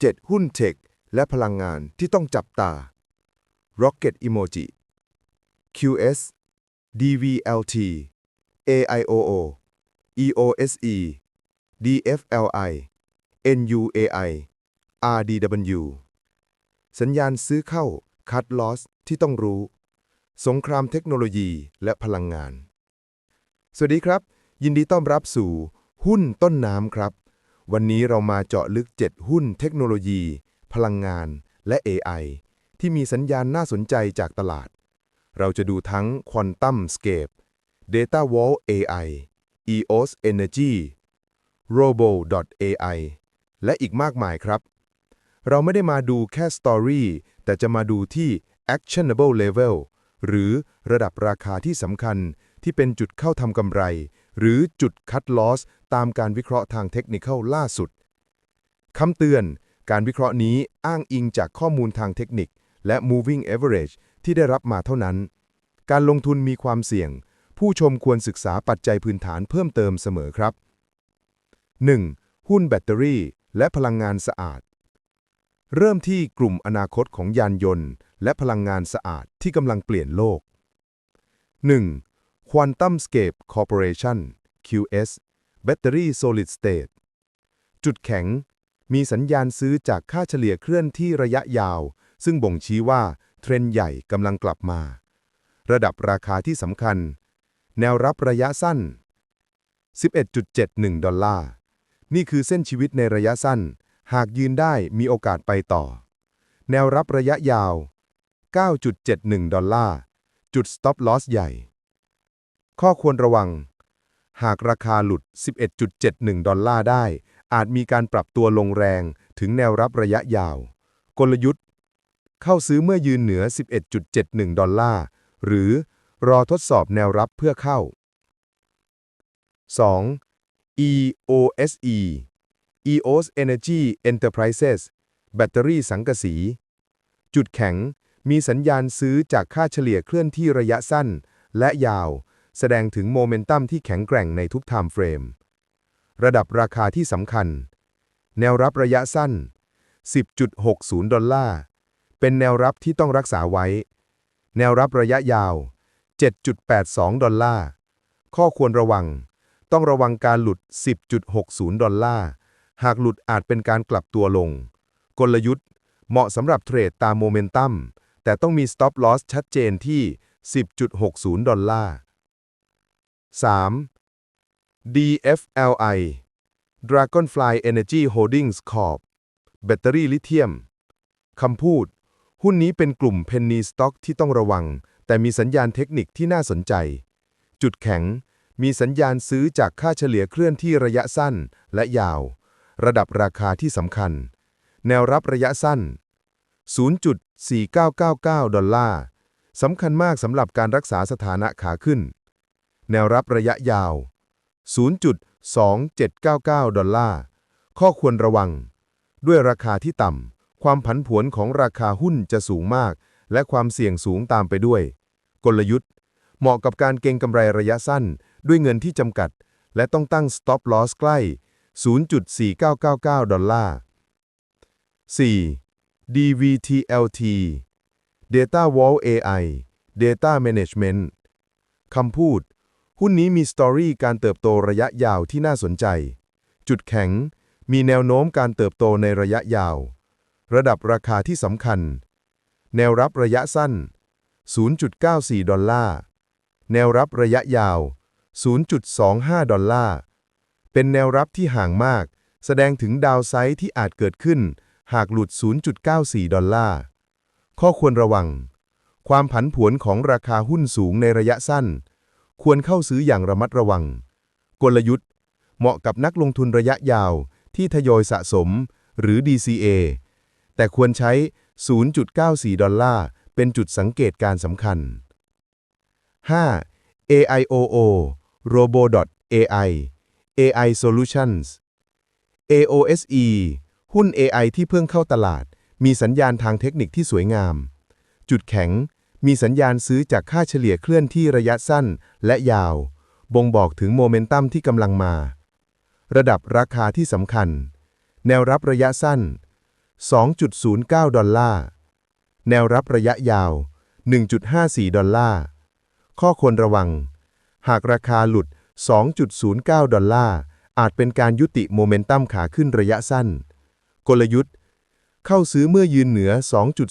7 หุ้นเทค และพลังงานที่ต้องจับตา Rocket Emoji QS DVLT AIOO EOSE DFLI NUAI RDW สัญญาณซื้อเข้าคัดลอสที่ต้องรู้ สงครามเทคโนโลยีและพลังงาน สวัสดีครับ ยินดีต้อนรับสู่หุ้นต้นน้ำครับ วันนี้เรามาเจาะลึก 7 หุ้นเทคโนโลยี พลังงาน และ AI ที่มีสัญญาณน่าสนใจจากตลาด เราจะดูทั้ง Quantum Scape Data Wall AI EOS Energy Robo.ai และอีกมากมายครับ เราไม่ได้มาดูแค่ Story แต่จะมาดูที่ Actionable Level หรือระดับราคาที่สำคัญที่เป็นจุดเข้าทำกำไร หรือจุดคัดลอสตามการวิเคราะห์ทางเทคนิคล่าสุดคำเตือน การวิเคราะห์นี้อ้างอิงจากข้อมูลทางเทคนิค และ moving average ที่ได้รับมาเท่านั้น การลงทุนมีความเสี่ยง ผู้ชมควรศึกษาปัจจัยพื้นฐานเพิ่มเติมเสมอครับ 1. หุ้นแบตเตอรี่ และพลังงานสะอาด เริ่มที่กลุ่มอนาคตของยานยนต์ และพลังงานสะอาดที่กำลังเปลี่ยนโลก 1. Quantum Scape Corporation QS Battery Solid State จุดแข็ง มีสัญญาณซื้อจากค่าเฉลี่ยเคลื่อนที่ระยะยาว ซึ่งบ่งชี้ว่าเทรนด์ใหญ่กำลังกลับมา ระดับราคาที่สำคัญ แนวรับระยะสั้น 11.71 ดอลลาร์ นี่คือเส้นชีวิตในระยะสั้น หากยืนได้มีโอกาสไปต่อ แนวรับระยะยาว 9.71 ดอลลาร์ จุด stop loss ใหญ่ ข้อควรระวัง หากราคาหลุด 11.71 ดอลลาร์ได้ อาจมีการปรับตัวลงแรงถึงแนวรับระยะยาว กลยุทธ์ เข้าซื้อเมื่อยืนเหนือ 11.71 ดอลลาร์ หรือรอทดสอบแนวรับเพื่อเข้า 2. EOSE EOS Energy Enterprises แบตเตอรี่สังกะสี จุดแข็ง มีสัญญาณซื้อจากค่าเฉลี่ยเคลื่อนที่ระยะสั้น และยาว แสดงถึงโมเมนตัมที่แข็งแกร่งในทุกไทม์เฟรม ระดับราคาที่สำคัญ แนวรับระยะสั้น 10.60 ดอลลาร์ เป็นแนวรับที่ต้องรักษาไว้ แนวรับระยะยาว 7.82 ดอลลาร์ ข้อควรระวัง ต้องระวังการหลุด 10.60 ดอลลาร์ หากหลุดอาจเป็นการกลับตัวลง กลยุทธ์ เหมาะสำหรับเทรดตามโมเมนตัม แต่ต้องมี stop loss ชัดเจนที่ 10.60 ดอลลาร์ 3. DFLI Dragonfly Energy Holdings Corp แบตเตอรี่ลิเธียม คำพูด หุ้นนี้เป็นกลุ่ม Penny Stock ที่ต้องระวัง แต่มีสัญญาณเทคนิคที่น่าสนใจ จุดแข็ง มีสัญญาณซื้อจากค่าเฉลี่ยเคลื่อนที่ระยะสั้นและยาว ระดับราคาที่สำคัญ แนวรับระยะสั้น 0.4999 ดอลลาร์สำคัญมากสำหรับการรักษาสถานะขาขึ้น แนวรับระยะยาว 0.2799 ดอลลาร์ ข้อควรระวัง ด้วยราคาที่ต่ำ ความผันผวนของราคาหุ้นจะสูงมาก และความเสี่ยงสูงตามไปด้วย กลยุทธ์ เหมาะกับการเก็งกำไรระยะสั้น ด้วยเงินที่จำกัด และต้องตั้ง stop loss ใกล้ 0.4999 ดอลลาร์ 4. DVTLT Data Wall AI Data Management คำพูด หุ้นนี้มีสตอรี่การเติบโตระยะยาวที่น่าสนใจ จุดแข็ง มีแนวโน้มการเติบโตในระยะยาว ระดับราคาที่สำคัญ แนวรับระยะสั้น 0.94 ดอลลาร์ แนวรับระยะยาว 0.25 ดอลลาร์ เป็นแนวรับที่ห่างมาก แสดงถึงดาวไซด์ที่อาจเกิดขึ้น หากหลุด 0.94 ดอลลาร์ ข้อควรระวัง ความผันผวนของราคาหุ้นสูงในระยะสั้น ควรเข้าซื้ออย่างระมัดระวัง กลยุทธ์ เหมาะกับนักลงทุนระยะยาวที่ทยอยสะสม หรือ DCA แต่ควรใช้ 0.94 ดอลลาร์ เป็นจุดสังเกตการสำคัญ 5. AIOO Robo.ai AI Solutions AOSE หุ้น AI ที่เพิ่งเข้าตลาด มีสัญญาณทางเทคนิคที่สวยงาม จุดแข็ง มีสัญญาณซื้อจากค่าเฉลี่ยเคลื่อนที่ระยะสั้นและยาว บ่งบอกถึงโมเมนตัมที่กำลังมา ระดับราคาที่สำคัญ แนวรับระยะสั้น 2.09 ดอลลาร์ แนวรับระยะยาว 1.54 ดอลลาร์ ข้อควรระวัง หากราคาหลุด 2.09 ดอลลาร์ อาจเป็นการยุติโมเมนตัมขาขึ้นระยะสั้น กลยุทธ์ เข้าซื้อเมื่อยืนเหนือ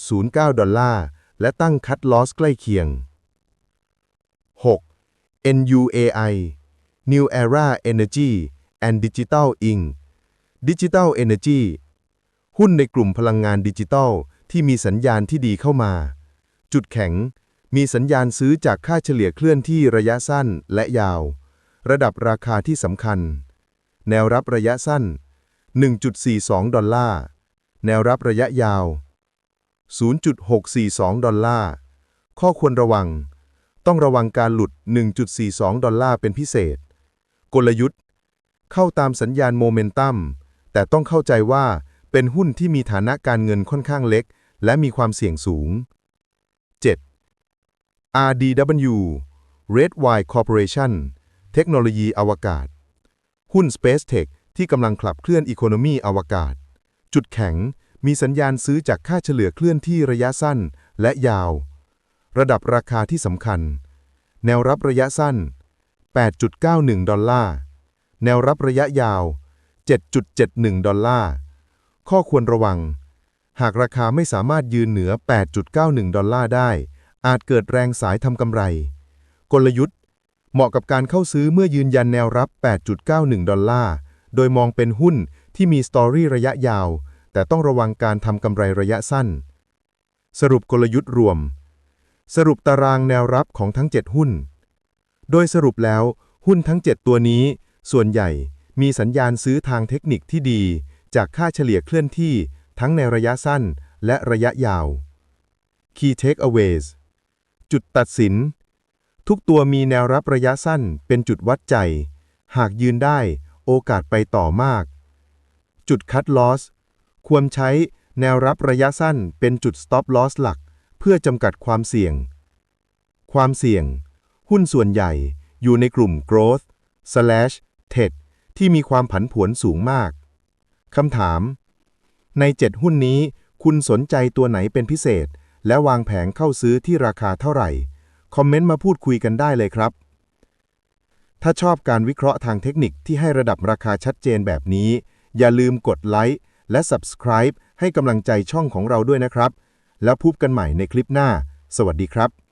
2.09 ดอลลาร์ และตั้งคัดลอสใกล้เคียง 6. NUAI New Era Energy and Digital Inc. Digital Energy หุ้นในกลุ่มพลังงานดิจิทัลที่มีสัญญาณที่ดีเข้ามา จุดแข็ง มีสัญญาณซื้อจากค่าเฉลี่ยเคลื่อนที่ระยะสั้นและยาว ระดับราคาที่สำคัญ แนวรับระยะสั้น 1.42 ดอลลาร์ แนวรับระยะยาว 0.642 ดอลลาร์ ข้อควรระวัง ต้องระวังการหลุด 1.42 ดอลลาร์เป็นพิเศษ กลยุทธ์ เข้าตามสัญญาณโมเมนตัม แต่ต้องเข้าใจว่าเป็นหุ้นที่มีฐานะการเงินค่อนข้างเล็ก และมีความเสี่ยงสูง 7. RDW Red Wire Corporation เทคโนโลยีอวกาศ หุ้น Space Tech ที่กำลังขับเคลื่อนอีโคโนมีอวกาศ จุดแข็ง มีสัญญาณซื้อจากค่าเฉลี่ยเคลื่อนที่ระยะสั้นและยาว ระดับราคาที่สำคัญ แนวรับระยะสั้น 8.91 ดอลลาร์ แนวรับระยะยาว 7.71 ดอลลาร์ ข้อควรระวัง หากราคาไม่สามารถยืนเหนือ 8.91 ดอลลาร์ได้ อาจเกิดแรงสายทำกำไร กลยุทธ์ เหมาะกับการเข้าซื้อเมื่อยืนยันแนวรับ 8.91 ดอลลาร์ โดยมองเป็นหุ้นที่มีสตอรี่ระยะยาว แต่ต้องระวังการทำกำไรระยะสั้น สรุปกลยุทธ์รวม สรุปตารางแนวรับของทั้ง 7 หุ้น โดยสรุปแล้ว หุ้นทั้ง 7 ตัวนี้ ส่วนใหญ่มีสัญญาณซื้อทางเทคนิคที่ดี จากค่าเฉลี่ยเคลื่อนที่ทั้งในระยะสั้นและระยะยาว Key Takeaways จุดตัดสิน ทุกตัวมีแนวรับระยะสั้นเป็นจุดวัดใจ หากยืนได้โอกาสไปต่อมาก จุดคัดลอส ควรใช้แนวรับระยะสั้นเป็นจุด stop loss หลัก เพื่อจำกัดความเสี่ยง ความเสี่ยง หุ้นส่วนใหญ่อยู่ในกลุ่ม growth slash tech ที่มีความผันผวนสูงมาก คำถาม ใน 7 หุ้นนี้คุณสนใจตัวไหนเป็นพิเศษ และวางแผงเข้าซื้อที่ราคาเท่าไหร่ คอมเมนต์มาพูดคุยกันได้เลยครับ ถ้าชอบการวิเคราะห์ทางเทคนิคที่ให้ระดับราคาชัดเจนแบบนี้ อย่าลืมกดไลค์ และ Subscribe ให้กำลังใจช่องของเราด้วยนะครับ แล้วพบกันใหม่ในคลิปหน้า สวัสดีครับ